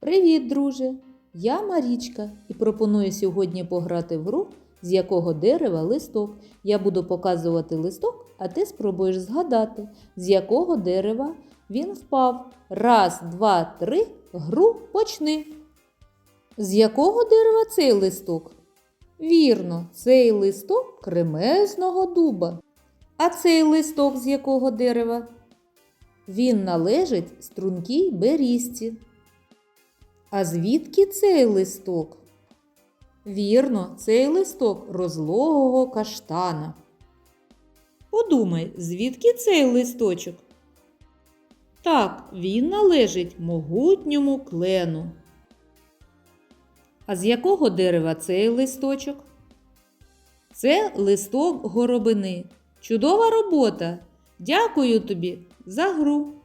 Привіт, друже! Я Марічка і пропоную сьогодні пограти в гру, з якого дерева листок. Я буду показувати листок, а ти спробуєш згадати, з якого дерева він впав. Раз, два, три, гру почни. З якого дерева цей листок? Вірно, цей листок кремезного дуба. А цей листок з якого дерева? Він належить стрункій берізці. А звідки цей листок? Вірно, цей листок розлогого каштана. Подумай, звідки цей листочок? Так, він належить могутньому клену. А з якого дерева цей листочок? Це листок горобини. Чудова робота. Дякую тобі за гру.